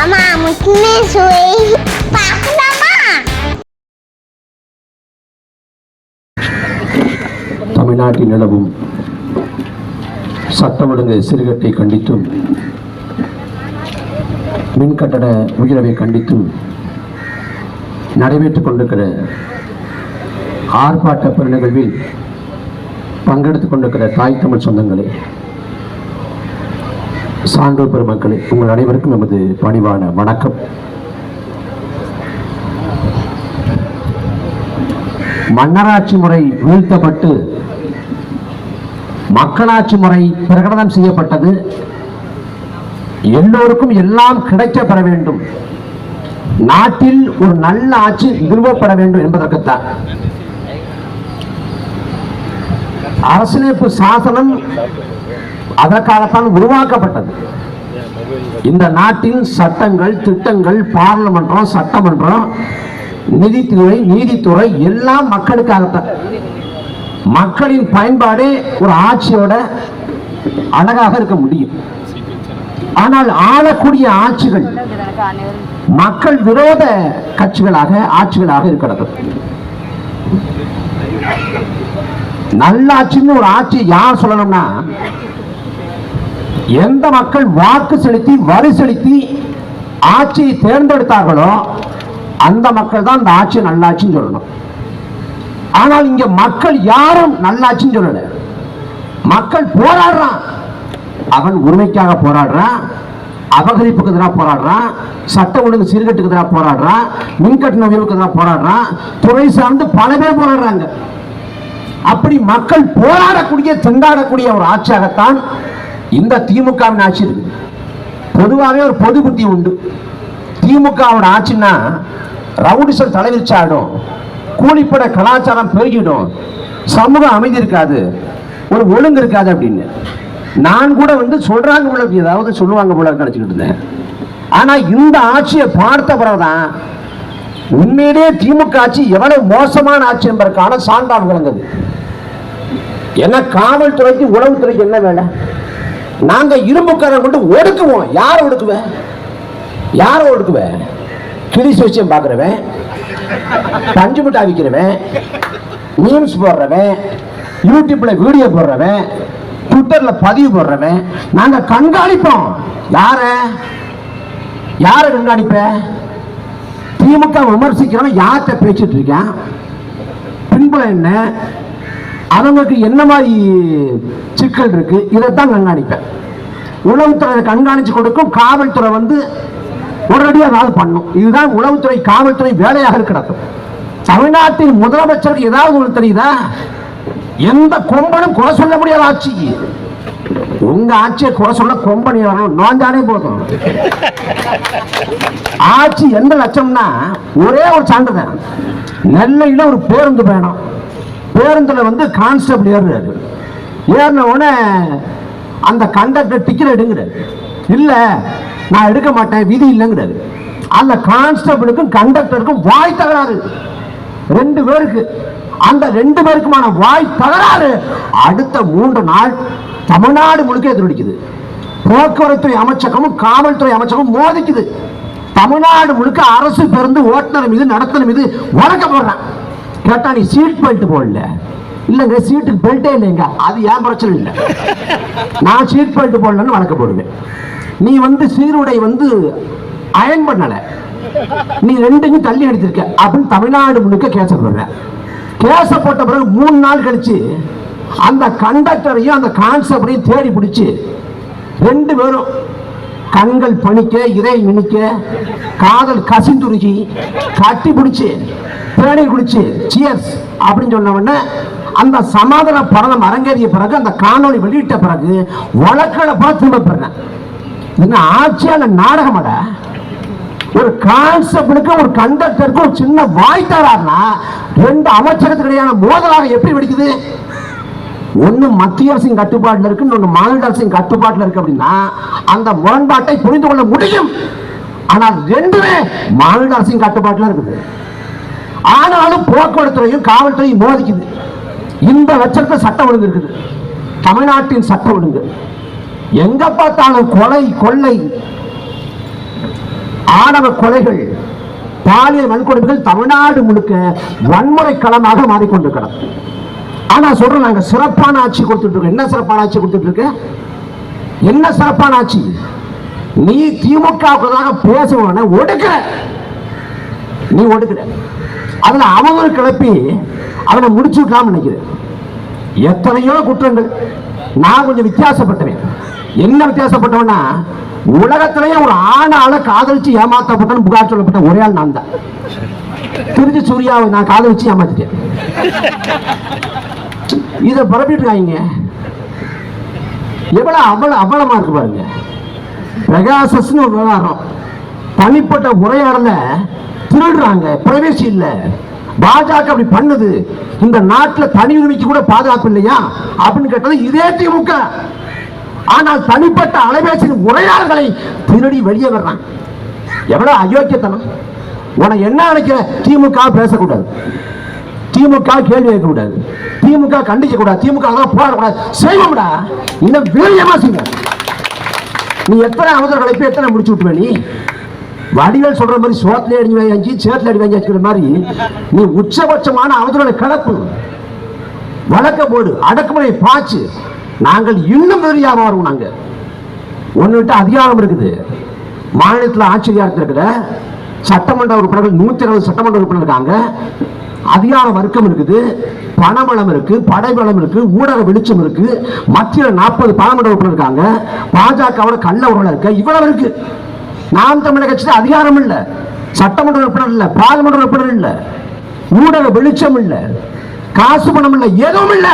அம்மா முக்கியமே சுவை பார்க்கலாமா தமிழ்நாட்டில் நிலவும் சட்டம் ஒழுங்கு சிறுகட்டை கண்டித்தும் மின் கட்டட உயர்வை கண்டித்தும் நடைபெற்றுக் கொண்டிருக்கிற ஆர்ப்பாட்ட பெருநிகழ்வில் பங்கெடுத்துக் கொண்டிருக்கிற தாய் தமிழ் சொந்தங்களே சான்றோர் பெருமக்களே உங்கள் அனைவருக்கும் நமது பணிவான வணக்கம். மன்னராட்சி முறை வீழ்த்தப்பட்டு மக்களாட்சி முறை பிரகடனம் செய்யப்பட்டது. எல்லோருக்கும் எல்லாம் கிடைக்கப்பட வேண்டும். நாட்டில் ஒரு நல்ல ஆட்சி நிறுவப்பட வேண்டும் என்பதற்குத்தான். அரசியலமைப்பு சாசனம் அதற்காகத்தான் உருவாக்கப்பட்டது. இந்த நாட்டின் சட்டங்கள் திட்டங்கள் பாராளுமன்றம் சட்டமன்றம் நிதித்துறை நீதித்துறை எல்லாம் மக்களுக்காகத்தான். மக்களின் பயன்பாடே ஒரு ஆட்சியோட அழகாக இருக்க முடியும். ஆனால் ஆளக்கூடிய ஆட்சிகள் மக்கள் விரோத கட்சிகளாக ஆட்சிகளாக இருக்கிறது. நல்லாட்சின்னு ஒரு ஆட்சி யார் சொல்லணும்னா எந்த மக்கள் வாக்கு செலுத்தி வரி செலுத்தி ஆட்சியை தேர்ந்தெடுத்தார்களோ அந்த மக்கள் தான் இந்த ஆட்சி நல்லாட்சின்னு சொல்லணும். ஆனால் இங்க மக்கள் யாரும் நல்லாட்சின்னு சொல்லல. மக்கள் போராடுறான். அவன் உரிமைக்காக போராடுறான். அபகரிப்புக்கு எதிராக போராடுறான். சட்ட ஒழுங்கு சீர்கட்டுக்கு எதிராக போராடுறான். மின்கட்டண உயர்வுக்கு எதிராக போராடுறான். துறை சார்ந்து பல பேர் போராடுறாங்க. அப்படி மக்கள் போராடக்கூடிய திண்டாடக்கூடிய ஒரு ஆட்சியாகத்தான் இந்த திமுகவின் ஆட்சி இருக்கு. பொதுவாகவே ஒரு பொது புத்தி உண்டு. திமுகவோட ஆட்சின்னா ரவுடிசல் தலைவிரிச்சாடும் கூலிப்பட கலாச்சாரம் பெருகிடும் சமூக அமைதி இருக்காது ஒரு ஒழுங்கு இருக்காது அப்படின்னு. நான் கூட வந்து சொல்றாங்க போல ஏதாவது சொல்லுவாங்க போல நினச்சிக்கிட்டு நினைச்சுக்கிட்டு இருந்தேன். ஆனா இந்த ஆட்சியை பார்த்த பிறகுதான் உண்மையிலேயே திமுக ஆட்சி எவ்வளவு மோசமான ஆட்சி என்பதற்கான சான்றாக விளங்குது. ஏன்னா காவல்துறைக்கு உளவுத்துறைக்கு என்ன வேலை? நாங்க இரும்புக்காரன் கொண்டு ஒடுக்குவோம். யார் ஒடுக்குவேன் யாரை ஒடுக்குவேன் கிளி சுவிச்சம் பார்க்குறவன் பஞ்சு மிட்டாய் விற்கிறவன் மீம்ஸ் போடுறவன் யூடியூப்ல வீடியோ போடுறவன் ட்விட்டர்ல பதிவு போடுறவன் நாங்க கண்காணிப்போம். யார? யார கண்காணிப்ப? திமுக விமர்சிக்கிறவன் யார்கிட்ட பேசிட்டு இருக்கேன்? பின்புலம் என்ன? அவங்களுக்கு என்ன மாதிரி சிக்கல் இருக்கு இதைத்தான் கண்காணிப்பேன். உளவுத்துறை கண்காணிச்சு கொடுக்கும் காவல்துறை வந்து உடனடியாக ஏதாவது பண்ணும். இதுதான் உளவுத்துறை காவல்துறை வேலையாக இருக்கிறது. தமிழ்நாட்டின் முதலமைச்சருக்கு ஏதாவது ஒன்று தெரியுதா? எந்த கொம்பனும் குறை சொல்ல முடியாத ஆட்சி உங்க ஆட்சியை குறை சொல்ல கொம்பனி வரணும் நோஞ்சானே போதும். ஆட்சி எந்த லட்சம்னா ஒரே ஒரு சான்றிதழ் நெல்லையில ஒரு பேருந்து பயணம். பேருந்தில் வந்து கான்ஸ்டபிள் ஏறுறாரு. ஏறின உடனே அந்த கண்டக்டர் டிக்கெட் எடுங்கிறாரு. இல்லை நான் எடுக்க மாட்டேன் விதி இல்லைங்கிறாரு. அந்த கான்ஸ்டபிளுக்கும் கண்டக்டருக்கும் வாய் தகராறு. ரெண்டு பேருக்கு அந்த ரெண்டு பேருக்குமான வாய் தகராறு. அடுத்த மூன்று நாள் தமிழ்நாடு முழுக்க எதிரொலிக்குது. போக்குவரத்துறை அமைச்சகமும் காவல்துறை அமைச்சகமும் மோதிக்குது. தமிழ்நாடு முழுக்க அரசு பேருந்து ஓட்டுநர் மீது நடத்தின மீது வழக்க போடுறான் கேட்டா நீ சீட் பெல்ட் போடல. இல்லைங்க சீட்டுக்கு பெல்ட்டே இல்லைங்க. அது ஏன் பிரச்சனை இல்லை? நான் சீட் பெல்ட் போடலன்னு வழக்க போடுவேன். நீ வந்து சீருடை வந்து அயன் பண்ணல. நீ ரெண்டையும் தள்ளி எடுத்திருக்க. அப்படின்னு தமிழ்நாடு முழுக்க கேச போடுற. கேச போட்ட பிறகு மூணு நாள் கழிச்சு அந்த கண்டக்டரையும் அந்த கான்செப்டையும் தேடி பிடிச்சி ரெண்டு பேரும் கண்கள் பணிக்க இறை மினிக்க காதல் கசிந்துருகி கட்டி பிடிச்சி தேடி குடிச்சு சியர்ஸ் அப்படின்னு சொன்ன அந்த சமாதான படம் அரங்கேறிய பிறகு அந்த காணொளி வெளியிட்ட பிறகு வழக்கில் பார்த்து திரும்ப பெறேன் என்ன ஆட்சியான நாடகமட ஒரு கான்செப்டுக்கு ஒரு கண்டக்டருக்கு ஒரு சின்ன வாய் ரெண்டு அமைச்சகத்துக்கு இடையான மோதலாக எப்படி வெடிக்குது? ஒண்ணு மத்திய அரசின் கட்டுப்பாட்டில் இருக்கு இன்னொன்று மாநில அரசின் கட்டுப்பாட்டில் இருக்கு அப்படின்னா அந்த முரண்பாட்டை புரிந்து கொள்ள முடியும். ஆனால் ரெண்டுமே மாநில அரசின் கட்டுப்பாட்டில் இருக்குது. ஆனாலும் போக்குவரத்துறையும் காவல்துறையும் மோதிக்குது. இந்த லட்சத்தில் சட்டம் ஒழுங்கு இருக்குது. தமிழ்நாட்டின் சட்டம் ஒழுங்கு. எங்க பார்த்தாலும் கொலை கொள்ளை ஆணவ கொலைகள் பாலியல் வன்கொடுமைகள் தமிழ்நாடு முழுக்க வன்முறை களமாக மாறிக்கொண்டிருக்கிறது. ஆனா சொல்றோம் நாங்க சிறப்பான ஆட்சி கொடுத்துட்டு இருக்கோம். என்ன சிறப்பான ஆட்சி கொடுத்துட்டு இருக்க? என்ன சிறப்பான ஆட்சி? நீ திமுக பேசுவான ஒடுக்கிற. நீ ஒடுக்கிற. அதில் அவங்க கிளப்பி அவனை முடிச்சு விடலாம்னு நினைக்கிறேன். எத்தனையோ குற்றங்கள். நான் கொஞ்சம் வித்தியாசப்பட்டவன். என்ன வித்தியாசப்பட்டவனா உலகத்திலேயே ஒரு ஆணால காதலிச்சு ஏமாத்தப்பட்டன்னு புகார் சொல்லப்பட்ட ஒரே ஆள் நான் தான். திருச்சி சூர்யாவை நான் காதலிச்சு ஏமாத்திட்டேன். இதை பரப்பிட்டு இருக்காங்க. எவ்வளவு அவ்வளோ அவலமா இருக்கு பாருங்க. பிரகாசஸ்னு ஒரு விவகாரம். தனிப்பட்ட உரையாடல திருடுறாங்க பிரைவேசி இல்ல. பாஜக அப்படி பண்ணுது. இந்த நாட்டுல தனி உரிமைக்கு கூட பாதுகாப்பு இல்லையா? அப்படின்னு கேட்டது இதே திமுக. ஆனால் தனிப்பட்ட அலைபேசியின் உரையாளர்களை திருடி வெளியே வர்றாங்க. எவ்வளவு அயோக்கியத்தனம். உன என்ன நினைக்கிற? திமுக பேசக்கூடாது. திமுக கேள்வி கேட்க கூடாது திமுக கண்டிக்க கூடாது திமுக எல்லாம் போராடக்கூடாது. செய்வோம்டா. இன்னும் வீரியமா செய்ய நீ எத்தனை அவசர கலைப்பு எத்தனை முடிச்சு விட்டுவே நீ? வடிவேல் சொல்ற மாதிரி சோத்துல அடி வாங்கி சேத்துல அடி வாங்கி வச்சுக்கிற மாதிரி நீ உச்சபட்சமான அவசர கலப்பு வழக்க போடு அடக்குமுறை பாச்சு நாங்கள் இன்னும் வெறியாக வருவோம் நாங்க. ஒன்னுட்டு அதிகாரம் இருக்குது. மாநிலத்தில் ஆட்சியாக இருக்கிற சட்டமன்ற உறுப்பினர்கள் நூத்தி இருபது சட்டமன்ற உறுப்பினர் இருக்காங்க. அதிகார வர்க்கம் இருக்குது பணபலம் இருக்கு படைபலம் இருக்கு ஊடக வெளிச்சம் இருக்கு. மத்திய நாற்பது பாராளுமன்ற உறுப்பினர் இருக்காங்க. பாஜகவோட கள்ள உறவு இருக்க இவ்வளவு இருக்கு. நாம் தமிழக கட்சி அதிகாரம் இல்ல. சட்டமன்ற உறுப்பினர் இல்ல பாராளுமன்ற உறுப்பினர் இல்ல ஊடக வெளிச்சம் இல்ல காசு பணம் இல்ல எதுவும் இல்ல.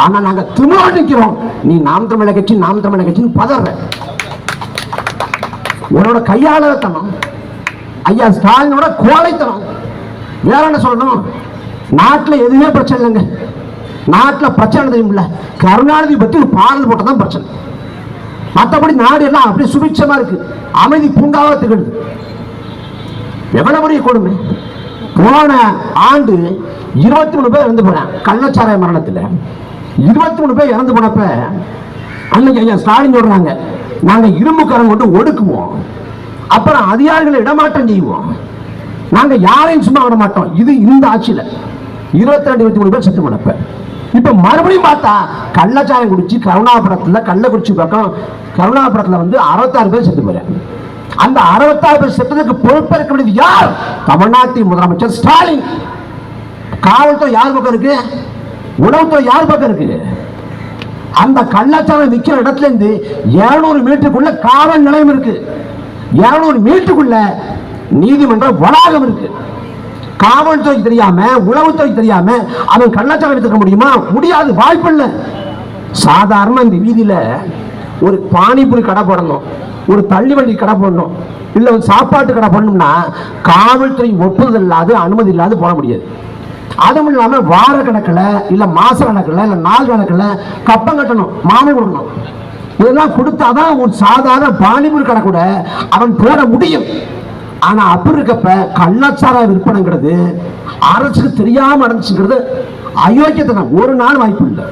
ஆனா நாங்க திமிரோடு நிக்கிறோம். நீ நாம் தமிழக கட்சி நாம் தமிழக கட்சின்னு பதற உன்னோட கையாளத்தனம் ஐயா ஸ்டாலினோட கோழைத்தனம். வேற என்ன சொல்லணும்? நாட்டில் எதுவுமே பிரச்சனை இல்லைங்க. நாட்டில் பிரச்சனை தெரியுமில்ல கருணாநிதி பத்தி ஒரு பாடல் போட்டதான் பிரச்சனை. மற்றபடி நாடு எல்லாம் அப்படியே சுபிட்சமா இருக்கு. அமைதி பூங்காவா திகழுது. எவ்வளவு பெரிய கொடுமை? போன ஆண்டு இருபத்தி மூணு பேர் இறந்து போனேன் கள்ளச்சாராய மரணத்தில். இருபத்தி மூணு பேர் இறந்து போனப்ப அன்னைக்கு ஐயா ஸ்டாலின் சொல்றாங்க நாங்க இரும்புக்காரங்க கொண்டு ஒடுக்குவோம். அப்புறம் அதிகாரிகளை இடமாற்றம் செய்வோம். நாங்க யாரையும் சும்மா விட மாட்டோம். இது இந்த ஆட்சியில. இருபத்தி ரெண்டு இருபத்தி மூணு பேர் செத்து போனப்ப. இப்ப மறுபடியும் பார்த்தா கள்ளச்சாயம் குடிச்சு கருணாபுரத்துல கள்ளக்குறிச்சி பக்கம் கருணாபுரத்துல வந்து அறுபத்தாறு பேர் செத்து போறேன் அந்த அறுபத்தாறு பேர் செத்ததுக்கு பொறுப்பேற்க வேண்டியது யார்? தமிழ்நாட்டின் முதலமைச்சர் ஸ்டாலின். காவல்துறை யார் பக்கம் இருக்கு? உணவுத்துறை யார் பக்கம் இருக்கு? அந்த கள்ளச்சாரம் விற்கிற இடத்துல இருந்து 200 மீட்டருக்குள்ள காவல் நிலையம் இருக்கு. 200 மீட்டருக்குள்ள நீதிமன்ற வளாகம் இருக்கு. காவல்துறை தெரியாம உளவுத்துறை தெரியாம அவன் கள்ளச்சாரம் எடுத்துக்க முடியுமா? முடியாது வாய்ப்பு இல்லை. சாதாரண இந்த வீதியில ஒரு பானிபூரி கடை போடணும் ஒரு தள்ளி வண்டி கடை போடணும் இல்லை ஒரு சாப்பாட்டு கடை போடணும்னா காவல்துறை ஒப்புதல் இல்லாது அனுமதி இல்லாது போட முடியாது. அதுவும் இல்லாம வார கணக்கில் இல்ல மாச கணக்கில் இல்ல நாள் கணக்கில் கப்பம் கட்டணும் மாமை கொடுக்கணும் இதெல்லாம் கொடுத்தாதான் ஒரு சாதாரண பானிபூரி கடை கூட அவன் போட முடியும். ஆனா அப்படி இருக்கப்ப கள்ளச்சார விற்பனைங்கிறது அரசுக்கு தெரியாம நடந்துச்சுங்கிறது அயோக்கியத்தனம். ஒரு நாள் வாய்ப்பு இல்லை.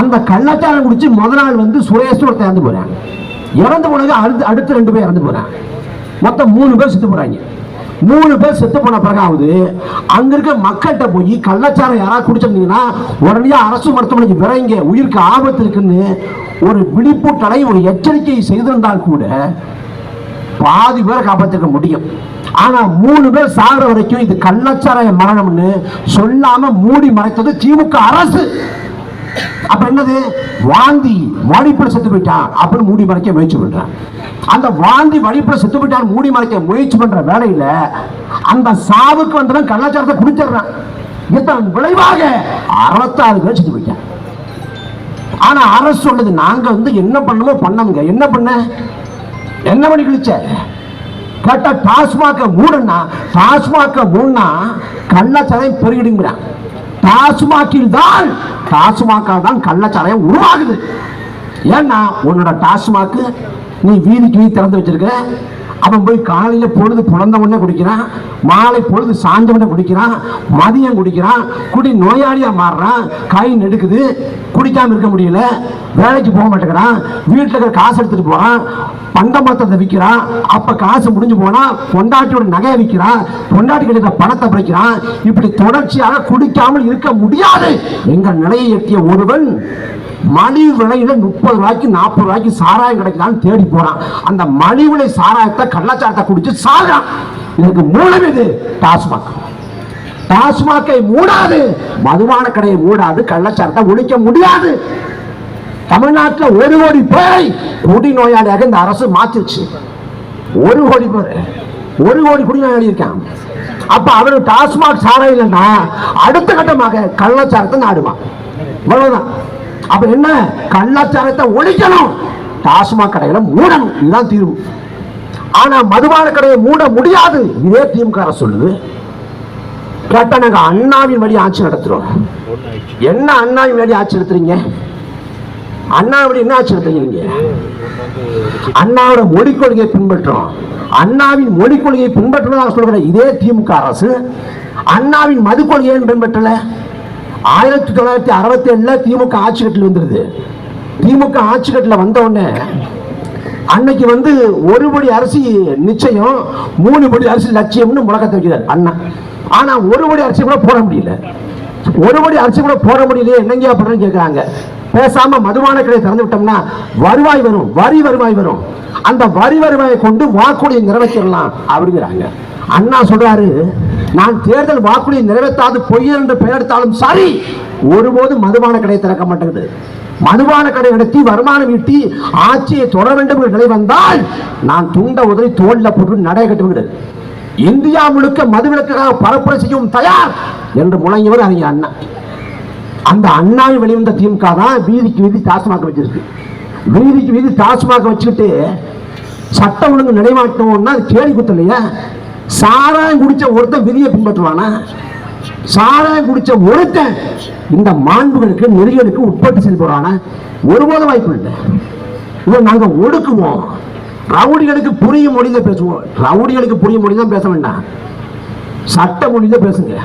அந்த கள்ளச்சாரம் குடிச்சு முத நாள் வந்து சுரேஷோட இறந்து போறாங்க இறந்து போனது அடுத்து அடுத்து ரெண்டு பேர் இறந்து போறாங்க. மொத்தம் மூணு பேர் செத்து போறாங்க. மூணு பேர் செத்து போன பிறகாவது அங்க இருக்க மக்கள்கிட்ட போய் கள்ளச்சாரம் யாராவது குடிச்சிருந்தீங்கன்னா உடனே அரசு மருத்துவமனைக்கு விரைங்க உயிருக்கு ஆபத்து இருக்குன்னு ஒரு விழிப்பூட்டலை ஒரு எச்சரிக்கை செய்திருந்தால் கூட பாதி பேரை காப்பாற்றிக்க முடியும். ஆனா மூணு பேர் சாகிற வரைக்கும் இது கள்ளச்சாராய மரணம்னு சொல்லாம மூடி மறைத்தது திமுக அரசு. அப்ப என்னது? வாந்தி வழிப்புல செத்து போயிட்டான் அப்படின்னு மூடி மறைக்க முயற்சி பண்றான். அந்த வாந்தி வழிப்புல செத்து போயிட்டான் மூடி மறைக்க முயற்சி பண்ற வேலையில அந்த சாவுக்கு வந்தவன் கலாச்சாரத்தை குடிச்சிடுறான். இதன் விளைவாக அறுபத்தாறு பேர் செத்து போயிட்டான் ஆனா அரசு சொல்லுது நாங்க வந்து என்ன பண்ணணுமோ பண்ணோங்க என்ன பண்ண? என்ன பண்ணி கிழிச்ச? கேட்டா டாஸ்மாக மூடுனா டாஸ்மாக மூடுனா கள்ளச்சதையும் பெருகிடுங்கிறான் டாஸ்மாகில் தான் டாஸ்மாக்கால் தான் கள்ளச்சாராயம் உருவாகுது. ஏன்னா உன்னோட டாஸ்மாக்கு நீ வீதிக்கு கீழ் திறந்து வச்சிருக்க அவன் போய் காலையில் பொழுது புலந்த உடனே குடிக்கிறான். மாலை பொழுது சாஞ்ச உடனே குடிக்கிறான். மதியம் குடிக்கிறான். குடி நோயாளியாக மாறுறான். கை நெடுக்குது. படிக்காமல் இருக்க முடியல. வேலைக்கு போக மாட்டேங்கிறான். வீட்டில் இருக்கிற காசு எடுத்துட்டு போறான். பண்டமத்தத்தை விற்கிறான் அப்ப காசு முடிஞ்சு போனால் பொண்டாட்டியோட நகையை விற்கிறான் பொண்டாட்டி கிடைக்கிற பணத்தை பிடிக்கிறான் இப்படி தொடர்ச்சியாக குடிக்காமல் இருக்க முடியாது. எங்க நிலையை எட்டிய ஒருவன் மலிவு விலையில முப்பது ரூபாய்க்கு நாற்பது ரூபாய்க்கு சாராயம் கிடைக்கலான்னு தேடி போறான். அந்த மலிவு விலை சாராயத்தை கள்ளச்சாரத்தை குடிச்சு சாகிறான். இதுக்கு மூலம் இது டாஸ்மாக். டாஸ்மாக்கை மூடாது. மதுபான கடையை மூடாது. கள்ளச்சாரத்தை ஒழிக்க முடியாது. தமிழ்நாட்டில் ஒரு கோடி பேரை குடி நோயாளியாக இந்த அரசு மாத்திருச்சு ஒரு கோடி பேர். ஒரு கோடி குடி நோயாளி இருக்கான் அப்ப அவர் டாஸ்மாக் சாரம் இல்லைன்னா அடுத்த கட்டமாக கள்ளச்சாரத்தை நாடுவான் இவ்வளவுதான். அப்ப என்ன? கள்ளச்சாரத்தை ஒழிக்கணும். டாஸ்மாக் கடைகளை மூடணும். இதுதான் தீர்வு. ஆனா மதுபான கடையை மூட முடியாது. இதே திமுக அரசு சொல்லுது. கேட்டா நாங்க அண்ணாவின் வழி ஆட்சி நடத்துறோம். என்ன அண்ணாவின் வழி ஆட்சி நடத்துறீங்க? அண்ணா வழி என்ன ஆட்சி நடத்துறீங்க அண்ணாவோட மொழி கொள்கையை பின்பற்றோம் அண்ணாவின் மொழி கொள்கையை பின்பற்றுவதாக சொல்கிற இதே திமுக அரசு அண்ணாவின் மது கொள்கையை பின்பற்றல? ஆயிரத்தி தொள்ளாயிரத்தி அறுபத்தி ஏழுல திமுக ஆட்சி கட்டில் வந்துருது திமுக ஆட்சி கட்டில் வந்த உடனே அன்னைக்கு வந்து ஒரு படி அரிசி நிச்சயம் மூணு படி அரிசி லட்சியம்னு முழக்கத்தை வைக்கிறார் அண்ணா. ஆனா ஒரு படி அரிசி கூட போட முடியல. ஒரு படி அரிசி கூட போட முடியலையே என்னங்க அப்படின்னு கேட்கறாங்க பேசாம மதுபான கடை திறந்து விட்டோம்னா வருவாய் வரும் வரி வருவாய் வரும். அந்த வரி வருவாயை கொண்டு வாக்குறுதியை நிறைவேற்றிடலாம் அப்படிங்கிறாங்க. அண்ணா சொல்றாரு நான் தேர்தல் வாக்குறுதியை நிறைவேற்றாது பொய் என்று பெயரெடுத்தாலும் சரி ஒருபோது மதுபான கடை திறக்க மாட்டேங்குது. மதுபான கடை நடத்தி வருமானம் ஈட்டி ஆட்சியை தொடர வேண்டும் என்ற நிலை வந்தால் நான் துண்ட உதவி தோல்ல போட்டு நடை கட்டுகிறது இந்தியா முழுக்க மதுவிலக்காக பரப்புரை செய்யும் தயார் என்று முழங்கியவர் அறிஞர் அண்ணா. அந்த அண்ணாவை வெளிவந்த திமுக தான் வீதிக்கு வீதி டாஸ்மாக் வச்சிருக்கு. வீதிக்கு வீதி டாஸ்மாக் வச்சுக்கிட்டு சட்டம் ஒழுங்கு நிலைமாட்டோம்னா அது கேலி குத்தலையா. சாராயம் குடிச்ச ஒருத்தன் விதியை பின்பற்றுவானா? சாராயம் குடிச்ச ஒருத்தன் இந்த மாண்புகளுக்கு நெறிகளுக்கு உட்பட்டு செயல்படுவானா ஒருபோதும் வாய்ப்பு இல்லை. இதை நாங்கள் ஒடுக்குவோம். ரவுடிகளுக்கு புரியும் மொழியில பேசுவோம். ரவுடிகளுக்கு புரியும் மொழி தான் பேச வேண்டாம். சட்ட மொழியில பேசுங்க.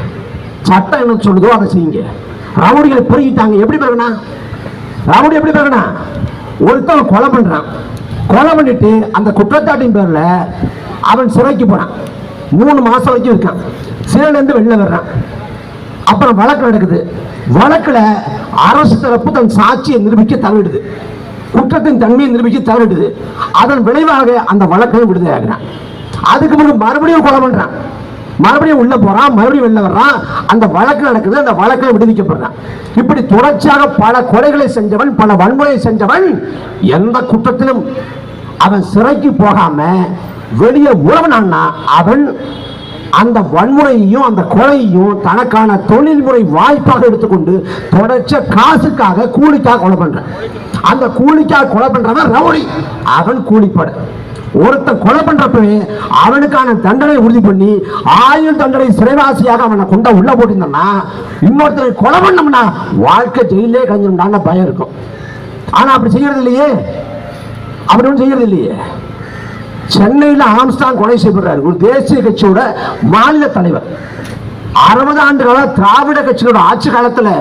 சட்டம் என்ன சொல்லுதோ அதை செய்யுங்க. ரவுடிகளை புரியிட்டாங்க எப்படி பிறகுனா ரவுடி எப்படி பிறகுனா ஒருத்தன் கொலை பண்றான். கொலை பண்ணிட்டு அந்த குற்றச்சாட்டின் பேர்ல அவன் சிறைக்கு போறான். மூணு மாசம் வரைக்கும் இருக்கான். சிறையிலேருந்து வெளில வர்றான். அப்புறம் வழக்கு நடக்குது. வழக்கில் அரசு தரப்பு தன் சாட்சியை நிரூபிக்க தவறிடுது. குற்றத்தின் தன்மையை நிரூபிக்க தவறிடுது அதன் விளைவாக அந்த வழக்கை விடுதலை ஆகிறான் அதுக்கு பிறகு மறுபடியும் கொலை பண்றான். மறுபடியும் உள்ள போறான் மறுபடியும் வெளில வர்றான். அந்த வழக்கு நடக்குது அந்த வழக்கில் விடுவிக்கப்படுறான். இப்படி தொடர்ச்சியாக பல கொலைகளை செஞ்சவன் பல வன்முறையை செஞ்சவன் எந்த குற்றத்திலும் அவன் சிறைக்கு போகாம வெளியே உறவனான்னா அவன் அந்த வன்முறையையும் அந்த கொலையையும் தனக்கான தொழில்முறை வாய்ப்பாக எடுத்துக்கொண்டு தொடர்ச்ச காசுக்காக கூலிக்காக கொலை பண்றேன். அந்த கூலிக்காக கொலை பண்றவன் ரவுடி. அவன் கூலிப்பட. ஒருத்தன் கொலை பண்றப்பவே அவனுக்கான தண்டனை உறுதி பண்ணி ஆயுள் தண்டனை சிறைவாசியாக அவனை கொண்ட உள்ள போட்டிருந்தோம்னா இன்னொருத்தரை கொலை பண்ணோம்னா வாழ்க்கை ஜெயிலே கஞ்சிருந்தான பயம் இருக்கும். ஆனா அப்படி செய்யறது இல்லையே? அப்படி ஒன்றும் செய்யறது இல்லையே? சென்னையில் ஆம்ஸ்டாங் கொலை செய்யப்படுறாரு. ஒரு தேசிய கட்சியோட மாநில தலைவர். அறுபது ஆண்டு கால திராவிட கட்சியோட ஆட்சி காலத்தில்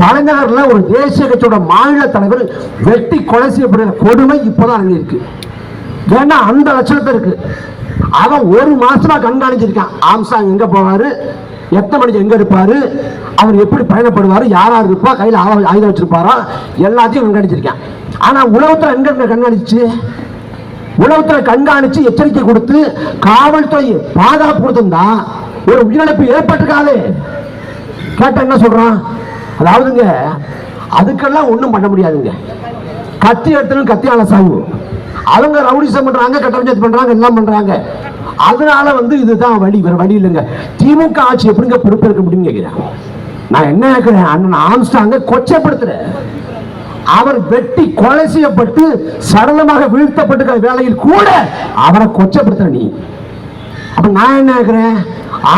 தலைநகரில் ஒரு தேசிய கட்சியோட மாநில தலைவர் வெட்டி கொலை செய்யப்படுகிற கொடுமை இப்போதான் இருக்கு ஏன்னா அந்த லட்சணத்தை இருக்கு. அவன் ஒரு மாசமா கண்காணிச்சிருக்கான். ஆம்சாங் எங்க போவாரு? எத்தனை மணிக்கு எங்க இருப்பாரு? அவர் எப்படி பயணப்படுவாரு? யார் யார் இருப்பா? கையில் ஆயுதம் வச்சிருப்பாரா? எல்லாத்தையும் கண்காணிச்சிருக்கான். ஆனா உலகத்தில் எங்க கண்காணிச்சு? உலகத்துல கண்காணிச்சு எச்சரிக்கை கொடுத்து காவல்துறை பாதுகாப்பு கொடுத்திருந்தா ஒரு உயிரிழப்பு ஏற்பட்டிருக்காது. கேட்ட என்ன சொல்றான்? அதாவதுங்க அதுக்கெல்லாம் ஒன்றும் பண்ண முடியாதுங்க. கத்தி எடுத்துன்னு கத்தியால சாவு. அவங்க ரவுடிசம் பண்றாங்க கட்ட பஞ்சாயத்து பண்றாங்க எல்லாம் பண்றாங்க. அதனால வந்து இதுதான் வழி வேற வழி இல்லைங்க. திமுக ஆட்சி எப்படிங்க பொறுப்பேற்க முடியும்னு கேட்கிறேன் நான் என்ன கேட்கிறேன் அண்ணன் ஆம்ஸ்டாங்க கொச்சைப்படுத்துறேன். அவர் வெட்டி கொலை செய்யப்பட்டு சடலமாக வீழ்த்தப்பட்டிருக்கிற வேலையில் கூட அவரை கொச்சப்படுத்துற நீ. அப்ப நான் என்ன கேட்கிறேன்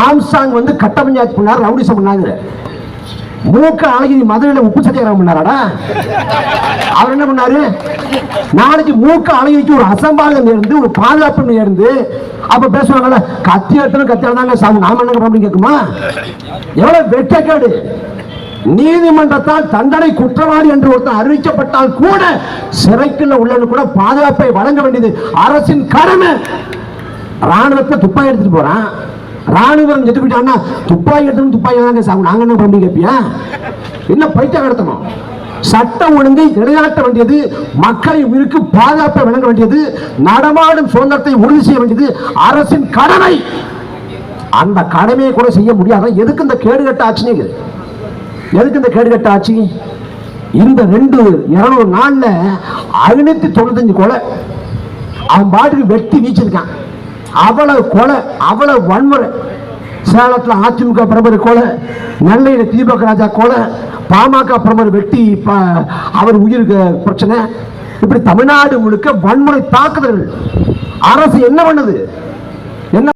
ஆம்சாங் வந்து கட்ட பஞ்சாயத்து பண்ணாரு ரவுடிசம் பண்ணாங்க மூக்க அழகிரி மதுரையில் உப்பு சத்தியாகிரகம் பண்ணாராடா? அவர் என்ன பண்ணாரு? நாளைக்கு மூக்க அழகிரிக்கு ஒரு அசம்பாதம் இருந்து ஒரு பாதுகாப்பு இருந்து அப்ப பேசுவாங்கல்ல கத்தி எடுத்தனும் கத்தி தாங்க சாமி நாம என்ன அப்படின்னு கேட்குமா? எவ்வளவு வெட்டக்காடு நீதிமன்றத்தால் தண்டனை குற்றவாளி என்று ஒருத்தன் அறிவிக்கப்பட்டால் கூட சிறைக்குள்ள உள்ளவனு கூட பாதுகாப்பை வழங்க வேண்டியது அரசின் கடமை. ராணுவத்தை துப்பாக்கி எடுத்துட்டு போறான். ராணுவம் செத்து போயிட்டான்னா துப்பாக்கி எடுத்து துப்பாக்கி தாங்க சாகும் நாங்க என்ன பண்ணி கேட்பியா என்ன பைத்தியம் நடத்தணும்? சட்டம் ஒழுங்கை நிலைநாட்ட வேண்டியது மக்களை உயிருக்கு பாதுகாப்பை வழங்க வேண்டியது நடமாடும் சுதந்திரத்தை உறுதி செய்ய வேண்டியது அரசின் கடமை. அந்த கடமையை கூட செய்ய முடியாத? எதுக்கு இந்த கேடுகட்ட ஆட்சினே எதுக்கு இந்த கேடுகட்ட ஆட்சி இந்த ரெண்டு இருநூறு நாளில் ஐநூத்தி தொண்ணூத்தஞ்சு கொலை. அவன் பாட்டுக்கு வெட்டி வீச்சிருக்கான். அவ்வளவு கொலை அவ்வளவு வன்முறை. சேலத்தில் அதிமுக பிரபர் கொலை நெல்லையில் தீபக் ராஜா கொலை பாமக பிரபர் வெட்டி ப- அவர் உயிருக்கு பிரச்சனை. இப்படி தமிழ்நாடு முழுக்க வன்முறை தாக்குதல்கள். அரசு என்ன பண்ணுது?